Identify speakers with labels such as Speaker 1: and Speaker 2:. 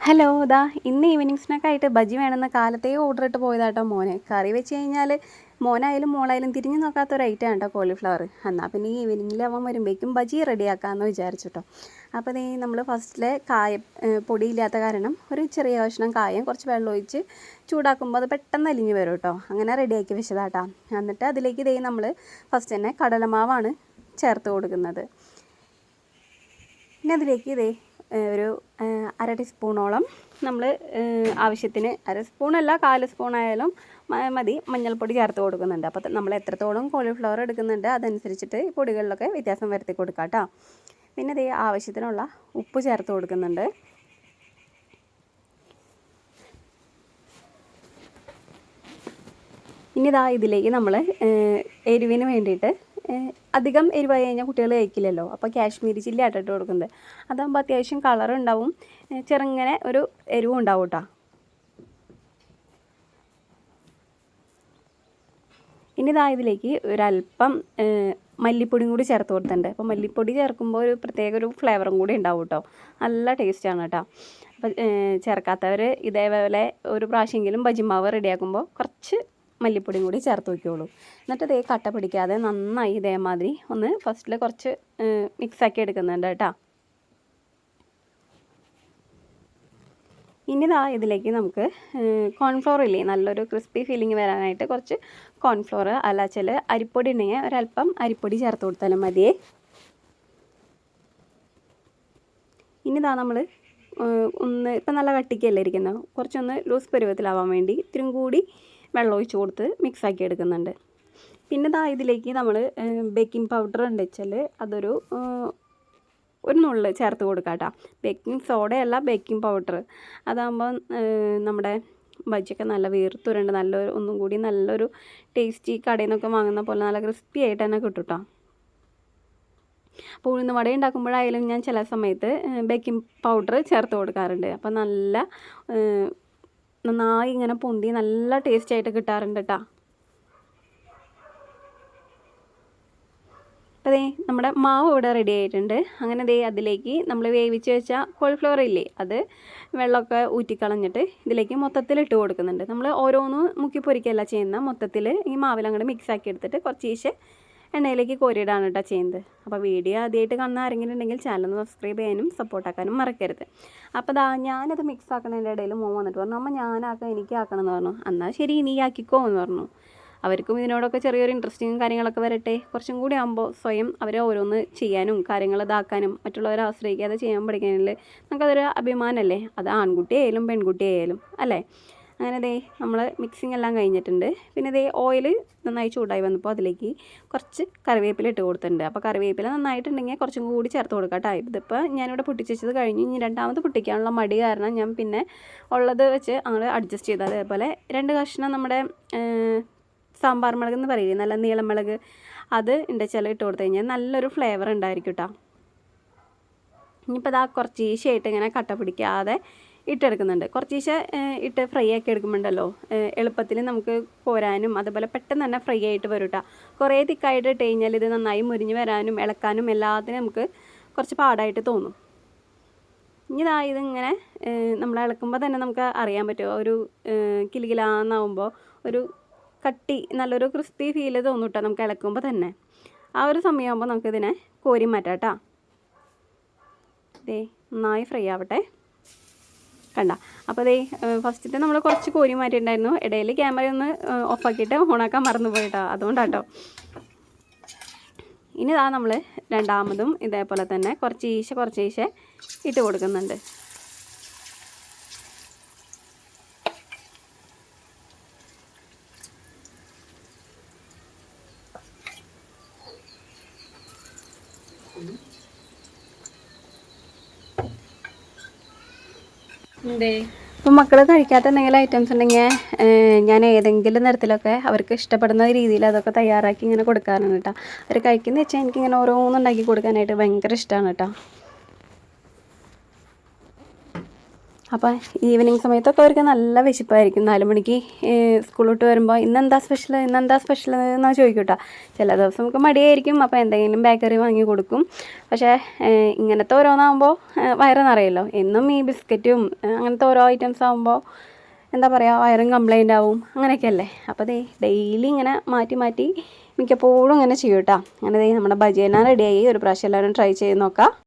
Speaker 1: Hello ദാ ഇന്ന് evening സ്നാക്കായിട്ട് bajji വേണമെന്ന കാലത്തേ ഓർഡർ ഇട്ട് പോയതാട്ടോ മോനെ. കറി വെച്ച് കഴിഞ്ഞാൽ മോനായാലും മോളായാലും തിരിഞ്ഞു നോക്കാത്ത ഒരു ഐറ്റം ആണ് കേട്ടോ കോളിഫ്ലവർ എന്നാൽ പിന്നെ ഈ ഈവനിങ്ങിൽ അവൻ വരുമ്പോഴേക്കും ബജി റെഡിയാക്കാമെന്ന് വിചാരിച്ചിട്ടോ അപ്പോൾ ദേ നമ്മൾ ഫസ്റ്റിലെ കായ പൊടിയില്ലാത്ത കാരണം ഒരു ചെറിയ കഷ്ണം കായം കുറച്ച് വെള്ളം ഒഴിച്ച് ചൂടാക്കുമ്പോൾ അത് പെട്ടെന്ന് അലിഞ്ഞ് വരും കേട്ടോ അങ്ങനെ റെഡിയാക്കി വെച്ചതാട്ടാ. എന്നിട്ട് അതിലേക്ക് ദേ നമ്മൾ ഫസ്റ്റ് തന്നെ കടലമാവാണ് ചേർത്ത് കൊടുക്കുന്നത്. പിന്നെ അതിലേക്ക് ഇതേ ഒരു അര ടീസ്പൂണോളം നമ്മൾ ആവശ്യത്തിന് അര സ്പൂണല്ല കാൽ സ്പൂണായാലും മതി. മഞ്ഞൾപ്പൊടി ചേർത്ത് കൊടുക്കുന്നുണ്ട്. അപ്പോൾ നമ്മൾ എത്രത്തോളം കോളിഫ്ലവർ എടുക്കുന്നുണ്ട് അതനുസരിച്ചിട്ട് ഈ പൊടികളിലൊക്കെ വ്യത്യാസം വരുത്തി കൊടുക്കാം കേട്ടോ പിന്നെ ഇതേ ആവശ്യത്തിനുള്ള ഉപ്പ് ചേർത്ത് കൊടുക്കുന്നുണ്ട്. ഇനി ഇതാ ഇതിലേക്ക് നമ്മൾ എരിവിന് വേണ്ടിയിട്ട് അധികം എരിവായി കഴിഞ്ഞാൽ കുട്ടികൾ കഴിക്കില്ലല്ലോ. അപ്പോൾ കാശ്മീരി ചില്ലി ആട്ടിട്ട് കൊടുക്കുന്നത്. അതാകുമ്പോൾ അത്യാവശ്യം കളർ ഉണ്ടാവും. ചെറുങ്ങനെ ഒരു എരിവും ഉണ്ടാവും കേട്ടോ ഇനി ഇതാ ഇതിലേക്ക് ഒരല്പം മല്ലിപ്പൊടിയും കൂടി ചേർത്ത് കൊടുത്തിട്ടുണ്ട്. അപ്പോൾ മല്ലിപ്പൊടി ചേർക്കുമ്പോൾ ഒരു പ്രത്യേക ഒരു ഫ്ലേവറും കൂടി ഉണ്ടാവും കേട്ടോ നല്ല ടേസ്റ്റാണ് കേട്ടോ അപ്പം ചേർക്കാത്തവർ ഇതേപോലെ ഒരു പ്രാവശ്യമെങ്കിലും ബജിമാവ് റെഡിയാക്കുമ്പോൾ കുറച്ച് മല്ലിപ്പൊടിയും കൂടി ചേർത്ത് വയ്ക്കുകയുള്ളൂ എന്നിട്ട് ഇതേ കട്ട പിടിക്കാതെ നന്നായി ഇതേമാതിരി ഒന്ന് ഫസ്റ്റിൽ കുറച്ച് മിക്സാക്കി എടുക്കുന്നുണ്ട് കേട്ടോ. ഇനി ദാ ഇതിലേക്ക് നമുക്ക് കോൺഫ്ലോർ ഇല്ലേ? നല്ലൊരു ക്രിസ്പി ഫീലിംഗ് വരാനായിട്ട് കുറച്ച് കോൺഫ്ലോർ അല്ലാച്ചൽ അരിപ്പൊടി ഉണ്ടെങ്കിൽ ഒരല്പം അരിപ്പൊടി ചേർത്ത് കൊടുത്താലും മതിയേ. ഇനി ഇതാ നമ്മൾ ഒന്ന് ഇപ്പം നല്ല കട്ടിക്കല്ലേ ഇരിക്കുന്നത്? കുറച്ചൊന്ന് ലൂസ് പരുവത്തിലാവാൻ വേണ്ടി ഇത്തിരി കൂടി വെള്ളം ഒഴിച്ച് കൊടുത്ത് മിക്സാക്കി എടുക്കുന്നുണ്ട്. പിന്നെ ദാ ഇതിലേക്ക് നമ്മൾ ബേക്കിംഗ് പൗഡർ ഉണ്ട് വെച്ചാൽ അതൊരു ഒരു നുള്ള് ചേർത്ത് കൊടുക്കാം കേട്ടോ ബേക്കിംഗ് സോഡയല്ല ബേക്കിംഗ് പൗഡർ അതാകുമ്പോൾ നമ്മുടെ ബജിയൊക്കെ നല്ല വീർത്തുരുണ്ട് നല്ലൊരു ഒന്നും കൂടി നല്ലൊരു ടേസ്റ്റി കടയിൽ നിന്നൊക്കെ വാങ്ങുന്ന പോലെ നല്ല ക്രിസ്പി ആയിട്ട് തന്നെ കിട്ടും കേട്ടോ അപ്പോൾ ഉഴുന്ന് വട ഉണ്ടാക്കുമ്പോഴായാലും ഞാൻ ചില സമയത്ത് ബേക്കിംഗ് പൗഡർ ചേർത്ത് കൊടുക്കാറുണ്ട്. അപ്പോൾ നല്ല നന്നായി ഇങ്ങനെ പൊന്തി നല്ല ടേസ്റ്റ് ആയിട്ട് കിട്ടാറുണ്ട് കേട്ടോ അപ്പോൾ ദേ നമ്മുടെ മാവ് ഇവിടെ റെഡി ആയിട്ടുണ്ട്. അങ്ങനെ ദേ അതിലേക്ക് നമ്മൾ വേവിച്ച് വെച്ച കോളിഫ്ലവർ ഇല്ലേ അത് വെള്ളമൊക്കെ ഊറ്റിക്കളഞ്ഞിട്ട് ഇതിലേക്ക് മൊത്തത്തിൽ ഇട്ട് കൊടുക്കുന്നുണ്ട്. നമ്മൾ ഓരോന്നും മുക്കി പൊരിക്കുകയല്ല ചെയ്യുന്ന മൊത്തത്തിൽ ഈ മാവിൽ അങ്ങോട്ട് മിക്സ് ആക്കി എടുത്തിട്ട് കുറച്ച് എണ്ണയിലേക്ക് കോരിയിടാണ് കേട്ടോ ചെയ്യുന്നത്. അപ്പോൾ വീഡിയോ ആദ്യമായിട്ട് കാണുന്ന ആരെങ്കിലും ഉണ്ടെങ്കിൽ ചാനൽ സബ്സ്ക്രൈബ് ചെയ്യാനും സപ്പോർട്ടാക്കാനും മറക്കരുത്. അപ്പോൾ ദാ ഞാനത് മിക്സ് ആക്കണതിന്റെ ഇടയിൽ മോൻ വന്നിട്ട് പറഞ്ഞു അമ്മ ഞാനാക്കാം എനിക്ക് ആക്കണം എന്ന് പറഞ്ഞു. എന്നാൽ ശരി നീ ആക്കിക്കോ എന്ന് പറഞ്ഞു. അവർക്കും ഇതിനോടൊക്കെ ചെറിയൊരു ഇൻട്രസ്റ്റിങ്ങും കാര്യങ്ങളൊക്കെ വരട്ടെ. കുറച്ചും കൂടി ആകുമ്പോൾ സ്വയം അവരെ ഓരോന്ന് ചെയ്യാനും കാര്യങ്ങൾ ഇതാക്കാനും മറ്റുള്ളവരെ ആശ്രയിക്കാതെ ചെയ്യാൻ പഠിക്കാനുള്ള നമുക്കതൊരു അഭിമാനമല്ലേ? അത് ആൺകുട്ടിയായാലും പെൺകുട്ടിയായാലും അല്ലേ? അങ്ങനെ ദേ നമ്മൾ മിക്സിങ് എല്ലാം കഴിഞ്ഞിട്ടുണ്ട്. പിന്നെ ദേ ഓയിൽ നന്നായി ചൂടായി വന്നപ്പോൾ അതിലേക്ക് കുറച്ച് കറിവേപ്പില ഇട്ട് കൊടുത്തിട്ടുണ്ട്. അപ്പോൾ കറിവേപ്പില നന്നായിട്ടുണ്ടെങ്കിൽ കുറച്ചും കൂടി ചേർത്ത് കൊടുക്കാം കേട്ടോ. ഇതിപ്പോൾ ഞാനിവിടെ പൊട്ടിച്ചത് കഴിഞ്ഞ്. ഇനി രണ്ടാമത് പൊട്ടിക്കാനുള്ള മടി കാരണം ഞാൻ പിന്നെ ഉള്ളത് വെച്ച് അങ്ങനെ അഡ്ജസ്റ്റ് ചെയ്തു. അതേപോലെ രണ്ട് കഷ്ണം നമ്മുടെ സാമ്പാർ മുളക് എന്ന് പറയില്ലേ? നല്ല നീളം മുളക് അത് ഉണ്ടച്ചാൽ ഇട്ട് കൊടുത്തു കഴിഞ്ഞാൽ നല്ലൊരു ഫ്ലേവർ ഉണ്ടായിരിക്കും കേട്ടോ. ഇനിയിപ്പോൾ അതാ കുറച്ച് ഈശയായിട്ട് ഇങ്ങനെ കട്ട പിടിക്കാതെ ഇട്ടെടുക്കുന്നുണ്ട്. കുറച്ച് ഈശ ഇട്ട് ഫ്രൈ ആക്കി എടുക്കുമ്പോണ്ടല്ലോ എളുപ്പത്തിൽ നമുക്ക് കോരാനും അതുപോലെ പെട്ടെന്ന് തന്നെ ഫ്രൈ ആയിട്ട് വരും കേട്ടോ കുറേ തിക്കായിട്ട് ഇട്ട് കഴിഞ്ഞാൽ ഇത് നന്നായി മുരിഞ്ഞ് വരാനും ഇളക്കാനും എല്ലാത്തിനും നമുക്ക് കുറച്ച് പാടായിട്ട് തോന്നും. ഇനി ഇതാ ഇതിങ്ങനെ നമ്മൾ ഇളക്കുമ്പോൾ തന്നെ നമുക്ക് അറിയാൻ പറ്റും. ഒരു കിലുകിലാന്നാവുമ്പോൾ ഒരു കട്ടി നല്ലൊരു ക്രിസ്പി ഫീൽ തോന്നും കേട്ടോ നമുക്ക് ഇളക്കുമ്പോൾ തന്നെ. ആ ഒരു സമയമാകുമ്പോൾ നമുക്കിതിനെ കോരി മാറ്റാം കേട്ടോ ദേ നന്നായി ഫ്രൈ ആവട്ടെ. കണ്ട. അപ്പോൾ അതേ ഫസ്റ്റിൽ നമ്മൾ കുറച്ച് കോരി മാറ്റിയിട്ടുണ്ടായിരുന്നു. ഇടയിൽ ക്യാമറ ഒന്ന് ഓഫാക്കിയിട്ട് ഓണാക്കാൻ മറന്നു പോയിട്ടോ അതുകൊണ്ടാട്ടോ. ഇനി ഇതാ നമ്മൾ രണ്ടാമതും ഇതേപോലെ തന്നെ കുറച്ച് ഈശ കുറച്ച് ഈശ ഇട്ട് കൊടുക്കുന്നുണ്ട്. ഇപ്പം മക്കൾ കഴിക്കാത്ത എന്തെങ്കിലും ഐറ്റംസ് ഉണ്ടെങ്കിൽ ഞാൻ ഏതെങ്കിലും തരത്തിലൊക്കെ അവർക്ക് ഇഷ്ടപ്പെടുന്ന രീതിയിൽ അതൊക്കെ തയ്യാറാക്കി ഇങ്ങനെ കൊടുക്കാറുണ്ട് കേട്ടോ അവർ കഴിക്കുന്ന വെച്ചാൽ എനിക്കിങ്ങനെ ഓരോന്നുണ്ടാക്കി കൊടുക്കാനായിട്ട് ഭയങ്കര ഇഷ്ടമാണ് കേട്ടോ അപ്പോൾ ഈവനിങ് സമയത്തൊക്കെ അവർക്ക് നല്ല വിശപ്പായിരിക്കും. നാല് മണിക്ക് സ്കൂളിലോട്ട് വരുമ്പോൾ ഇന്നെന്താ സ്പെഷ്യൽ ഇന്നെന്താ സ്പെഷ്യൽ എന്നാ ചോദിക്കട്ടോ. കേട്ടോ ചില ദിവസം നമുക്ക് മടിയായിരിക്കും. അപ്പോൾ എന്തെങ്കിലും ബേക്കറി വാങ്ങി കൊടുക്കും. പക്ഷേ ഇങ്ങനത്തെ ഓരോന്നാകുമ്പോൾ വയറ് നിറയല്ലോ എന്നും ഈ ബിസ്ക്കറ്റും അങ്ങനത്തെ ഓരോ ഐറ്റംസ് ആകുമ്പോൾ എന്താ പറയുക വയറും കംപ്ലൈന്റ് ആവും. അങ്ങനെയൊക്കെയല്ലേ? അപ്പോൾ ദേ ഡെയിലി ഇങ്ങനെ മാറ്റി മാറ്റി മിക്കപ്പോഴും ഇങ്ങനെ ചെയ്യൂട്ടാ. അങ്ങനെ ദേ നമ്മുടെ ബജിയെല്ലാം റെഡിയായി ഒരു പ്രാവശ്യം എല്ലാവരും ട്രൈ ചെയ്ത് നോക്കാം.